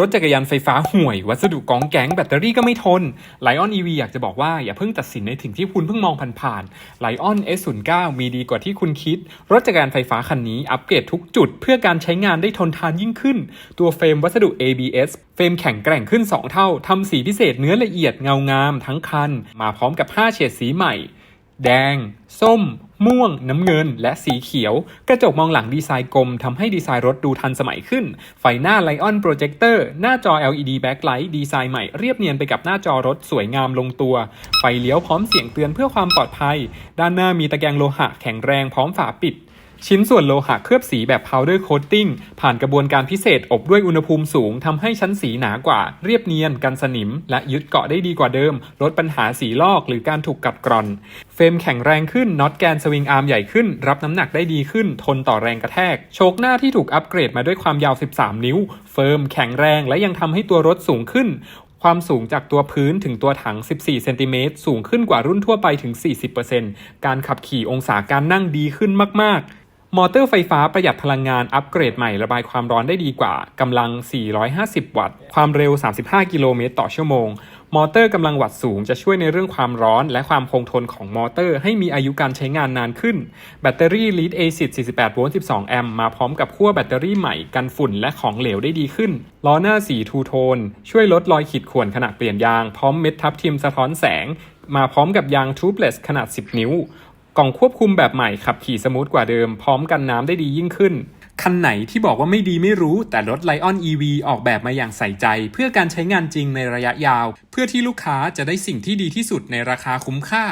รถจักรยานไฟฟ้าห่วย วัสดุกองแก๊งแบตเตอรี่ก็ไม่ทน Lion EV อยากจะบอกว่าอย่าเพิ่งตัดสินในถึงที่คุณเพิ่งมองผ่านๆ Lion S09 มีดีกว่าที่คุณคิด รถจักรยานไฟฟ้าคันนี้อัปเกรดทุกจุด เพื่อการใช้งานได้ทนทานยิ่งขึ้น ตัวเฟรมวัสดุ ABS เฟรมแข็งแกร่งขึ้น 2 เท่าทำสีพิเศษเนื้อละเอียดเงางามทั้งคัน มาพร้อมกับ 5 เฉดสีใหม่ แดง ส้ม ม่วง น้ำเงิน และสีเขียว กระจกมองหลังดีไซน์กลมทำให้ดีไซน์รถดูทันสมัยขึ้น ไฟหน้า Lion Projector หน้าจอ LED Backlight ดีไซน์ใหม่เรียบเนียนไปกับหน้าจอรถสวยงามลงตัว ไฟเลี้ยวพร้อมเสียงเตือนเพื่อความปลอดภัย ด้านหน้ามีตะแกรงโลหะแข็งแรงพร้อมฝาปิด ชิ้นส่วนโลหะเคลือบสีแบบ powder coating ผ่านกระบวนการพิเศษอบด้วยอุณหภูมิสูงทำให้ชั้นสีหนากว่า เรียบเนียน กันสนิม และยึดเกาะได้ดีกว่าเดิม ลดปัญหาสีลอกหรือการถูกกัดกร่อน เฟรมแข็งแรงขึ้นน็อตแกนสวิงอาร์มใหญ่ขึ้น รับน้ำหนักได้ดีขึ้น ทนต่อแรงกระแทก โชคหน้าที่ถูกอัปเกรดมาด้วยความยาว 13 นิ้ว เฟิร์มแข็งแรงและยังทำให้ตัวรถสูงขึ้นความสูงจากตัวพื้นถึงตัวถัง 14 เซนติเมตร สูงขึ้นกว่ารุ่นทั่วไปถึง 40%การขับขี่องศาการนั่งดีขึ้นมาก ๆ มอเตอร์ไฟฟ้าประหยัดพลังงานอัปเกรดใหม่ระบายความร้อนได้ดีกว่ากำลัง 450 วัตต์ ความเร็ว 35 กิโลเมตรต่อชั่วโมง มอเตอร์กำลังวัตต์สูงจะช่วยในเรื่องความร้อนและความคงทนของมอเตอร์ ให้มีอายุการใช้งานนานขึ้น แบตเตอรี่ Lead Acid 48โวลต์12 แอมป์มาพร้อมกับขั้วแบตเตอรี่ใหม่กันฝุ่นและของเหลวได้ดีขึ้น ล้อหน้าสีทูโทน ช่วยลดรอยขีดข่วนขณะเปลี่ยนยาง พร้อมเม็ดทับทิมสะท้อนแสง มาพร้อมกับยาง Tubeless ขนาด 10 นิ้ว กล่องควบคุมแบบใหม่ขับขี่สมูทกว่าเดิม พร้อมกันน้ำได้ดียิ่งขึ้น คันไหนที่บอกว่าไม่ดีไม่รู้ แต่รถ Lion EV ออกแบบมาอย่างใส่ใจ เพื่อการใช้งานจริงในระยะยาว เพื่อที่ลูกค้าจะได้สิ่งที่ดีที่สุดในราคาคุ้มค่า